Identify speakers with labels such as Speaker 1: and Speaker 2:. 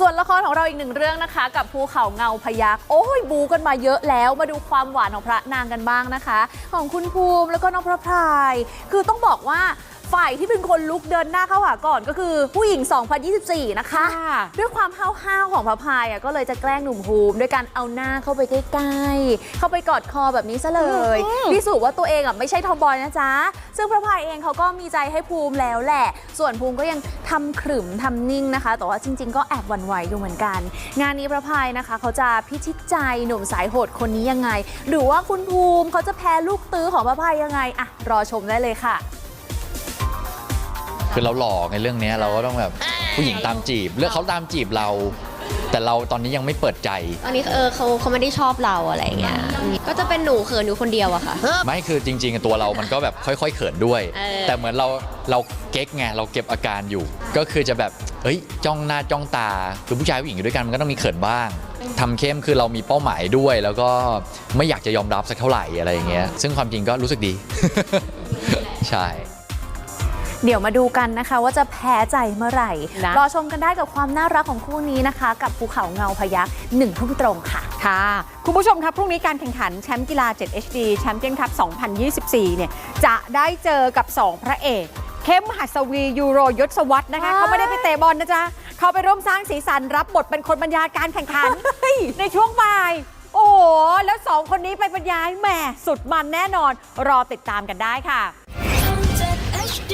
Speaker 1: ส่วนละครของเราอีกหนึ่งเรื่องนะคะ กับภูเขาเงาพยักโอ้ยบูกันมาเยอะแล้วมาดูความหวานของพระนางกันบ้างนะคะ ของคุณภูมิแล้วก็น้องพระพราย คือต้องบอกว่า ฝ่ายที่เป็นคนลุกเดินหน้าเข้าหาก่อนก็คือผู้หญิง 2024 นะคะ
Speaker 2: ค่ะ
Speaker 1: ด้วยความห้าวๆของพระพายอะก็เลยจะแกล้งหนุ่มภูมิด้วยการเอาหน้าเข้าไปใกล้ๆ เข้าไปกอดคอแบบนี้ซะเลยพิสูจน์ว่าตัวเองอะไม่ใช่ทอมบอยนะจ๊ะ ซึ่งพระพายเองเขาก็มีใจให้ภูมิแล้วแหละ ส่วนภูมิก็ยังทำขรึมทำนิ่งนะคะ แต่ว่าจริง ๆ ก็แอบหวั่นไหวอยู่เหมือนกัน งานนี้พระพายนะคะเขาจะพิชิตใจหนุ่มสายโหดคนนี้ยังไง หรือว่าคุณภูมิเขาจะแพ้ลูกตื้อของพระพายยังไงอะรอชมได้เลยค่ะ
Speaker 3: คือเราหลอกในเรื่องเนี้ยเราก็ต้องแบบผู้หญิงตามจีบเรื่องเขาตามจีบเรา แต่เราตอนนี้ยังไม่เปิดใจ
Speaker 4: ตอนนี้เออเขาเขาไม่ได้ชอบเราอะไรอย่างเงี้ยอืมก็จะเป็นหนูเขินอยู่คนเดียวอะค่ะ
Speaker 3: ไม่คือจริง ๆ ตัวเรามันก็แบบค่อยๆ เขินด้วย
Speaker 4: เออ
Speaker 3: แต่เหมือนเราเราเก๊กไงเราเก็บอาการอยู่ ก็คือจะแบบเอ้ยจ้องหน้าจ้องตาคือผู้ชายผู้หญิงอยู่ด้วยกันมันก็ต้องมีเขินบ้างทำเข้มคือเรามีเป้าหมายด้วย แล้วก็ไม่อยากจะยอมรับสักเท่าไหร่อะไรอย่างเงี้ยซึ่งความจริงก็รู้สึกดี ใช่
Speaker 1: เดี๋ยวมาดูกันนะคะว่าจะแพ้ใจเมื่อไหร่
Speaker 2: นะ
Speaker 1: รอชมกันได้กับความน่ารักของคู่นี้นะคะ กับภูเขาเงาพยักหนึ่งทุ่มตรงค่ะ
Speaker 2: ค่ะ คุณผู้ชมครับ พรุ่งนี้การแข่งขันแชมป์กีฬา 7 HD แชมเปี้ยนคัพ 2024 เนี่ย จะได้เจอกับ 2 พระเอก เข้มหัสวียูโรยศวัตรนะคะ
Speaker 1: ว้าย
Speaker 2: เขาไม่ได้ไปเตะบอลนะจ๊ะ เขาไปร่วมสร้างสีสันรับบทเป็นคนบรรยายการแข่งขัน ในช่วงบ่าย โอ้โห แล้วสองคนนี้ไปบรรยายแหมสุดมันแน่นอน รอติดตามกันได้ค่ะ
Speaker 5: ทำจาก HD